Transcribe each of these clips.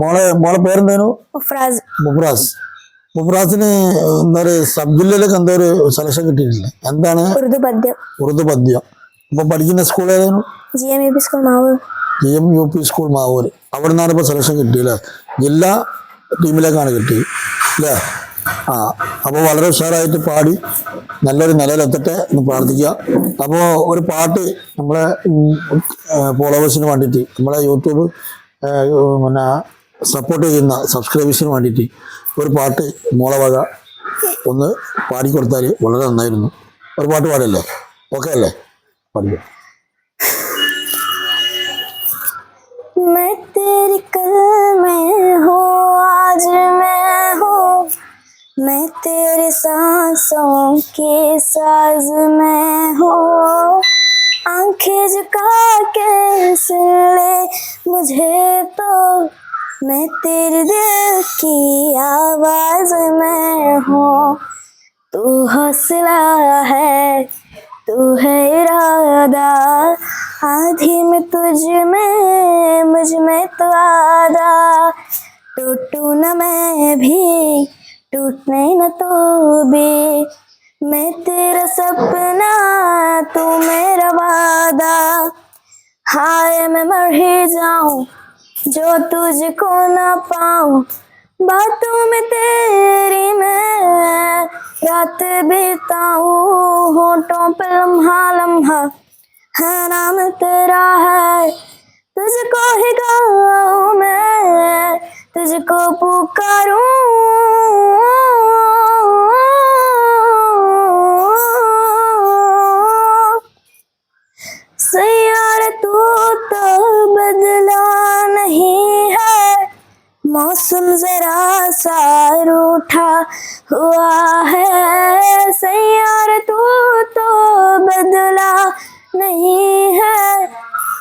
മോളെ മോളെ പേരെന്തേനു മുബ്രാസ് മുബ്രാസിന് എന്താ പറയുക സബ് ജില്ലയിലേക്ക് എന്തോ ഒരു സെലക്ഷൻ കിട്ടിയിട്ടില്ല? എന്താണ്? ഉറുദു പദ്യം. ഉറുദു പദ്യം. ഇപ്പൊ പഠിക്കുന്ന സ്കൂൾ ഏതായിരുന്നു? G M U P school Mavoor. G M U P school Mavoor. അവിടെ നിന്നാണ് ഇപ്പൊ സെലക്ഷൻ കിട്ടിയില്ലേ ജില്ലാ ടീമിലേക്കാണ് കിട്ടി അല്ലേ? ആ അപ്പോൾ വളരെ ഉഷാറായിട്ട് പാടി നല്ലൊരു നിലയിലെത്തട്ടെ എന്ന് പ്രാർത്ഥിക്കുക. അപ്പോൾ ഒരു പാട്ട് നമ്മളെ ഫോളോവേഴ്സിന് വേണ്ടിയിട്ട് നമ്മളെ യൂട്യൂബ് പിന്നെ സപ്പോർട്ട് ചെയ്യുന്ന സബ്സ്ക്രൈബേഴ്സിന് വേണ്ടിയിട്ട് ഒരു പാട്ട് മോളെ വക ഒന്ന് പാടിക്കൊടുത്താൽ വളരെ നന്നായിരുന്നു ഒരു പാട്ട് പാടല്ലേ ഓക്കെ അല്ലേ പാടിക്കോ मैं तेरी कल में हूँ आज मैं हूँ मैं तेरे सांसों के साज में हूँ आंखें झुका के सुन ले मुझे तो मैं तेरे दिल की आवाज़ में हूँ। तू हौसला है, तू है इरादा। आधी में तुझ में, मुझमें तो आदा टूटू न मैं भी, टूटने न तू भी। मैं तेरा सपना, तू मेरा वादा। हाय, मैं मर ही जाऊँ, जो तुझको ना पाऊँ। बातों में तेरी मैं रात बिताऊं, होठों पे लम्हा लम्हा। है नाम तेरा है, तुझको ही गाऊं मैं, तुझको पुकारूं। मौसम जरा सा रूठा हुआ है सयार तू तो बदला नहीं है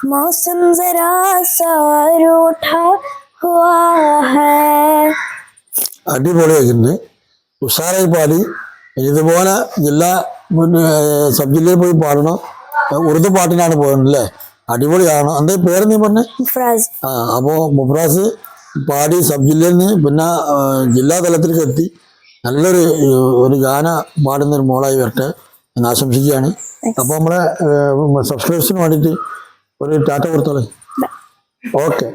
मौसम जरा सा रूठा हुआ है അടിപൊളിയായിട്ടുണ്ട് ഉഷാറായി പാടി ഇതുപോലെ ജില്ലാ പിന്നെ സബ് ജില്ലയിൽ പോയി പാടണം ഉറുദു പാട്ടിനാണ് പോകുന്നത് അല്ലേ അടിപൊളിയാണ് എന്താ പേര് നീ പറഞ്ഞേ मुफराज ആ അപ്പോൾ മുബ്രാസ് പാടി സബ് ജില്ലയിൽ നിന്ന് പിന്നെ ജില്ലാ തലത്തിലേക്ക് എത്തി. നല്ലൊരു ഒരു ഗാന പാടുന്ന ഒരു മോളായി വരട്ടെ എന്ന് ആശംസിക്കുകയാണ്. അപ്പോൾ നമ്മളെ സബ്സ്ക്രൈബേഴ്സിന് വേണ്ടിയിട്ട് ഒരു ടാറ്റ കൊടുത്തോളെ. ഓക്കെ.